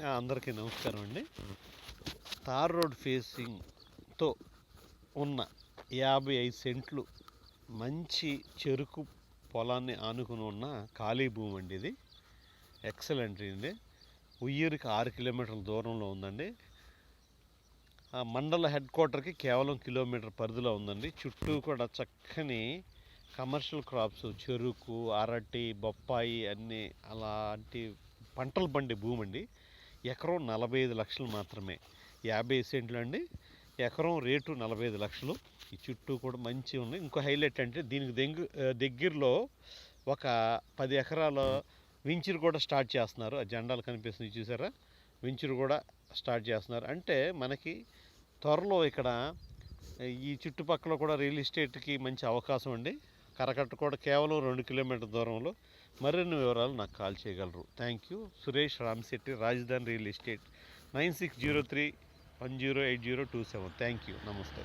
అందరికీ నమస్కారం అండి. తార్ రోడ్ ఫేసింగ్తో ఉన్న యాభై ఐదు సెంట్లు మంచి చెరుకు పొలాన్ని ఆనుకుని ఉన్న ఖాళీ భూమి అండి ఇది. ఎక్సలెంట్ అండి ఉయ్యూరికి ఆరు కిలోమీటర్ల దూరంలో ఉందండి. ఆ మండల హెడ్ క్వార్టర్కి కేవలం కిలోమీటర్ పరిధిలో ఉందండి. చుట్టూ కూడా చక్కని కమర్షియల్ క్రాప్స్ చెరుకు అరటి బొప్పాయి అన్నీ అలాంటి పంటలు పండే భూమి అండి ఎకరం నలభై ఐదు లక్షలు మాత్రమే. యాభై సెంట్లు అండి. ఎకరం రేటు నలభై ఐదు లక్షలు. ఈ చుట్టూ కూడా మంచి ఉన్నాయి. ఇంకో హైలైట్ అంటే దీనికి దెంగు దగ్గరలో ఒక పది ఎకరాల వించర్ కూడా స్టార్ట్ చేస్తున్నారు. ఆ జెండాలు కనిపిస్తుంది చూసారా? వించర్ కూడా స్టార్ట్ చేస్తున్నారు. అంటే మనకి త్వరలో ఇక్కడ ఈ చుట్టుపక్కల కూడా రియల్ ఎస్టేట్కి మంచి అవకాశం అండి. కరకట్ట కూడా కేవలం రెండు కిలోమీటర్ దూరంలో. మరిన్ని వివరాలు నాకు కాల్ చేయగలరు. Thank you Suresh Ramshetti Rajadhani real estate. Nine six zero three one zero eight zero two seven. Thank you నమస్తే.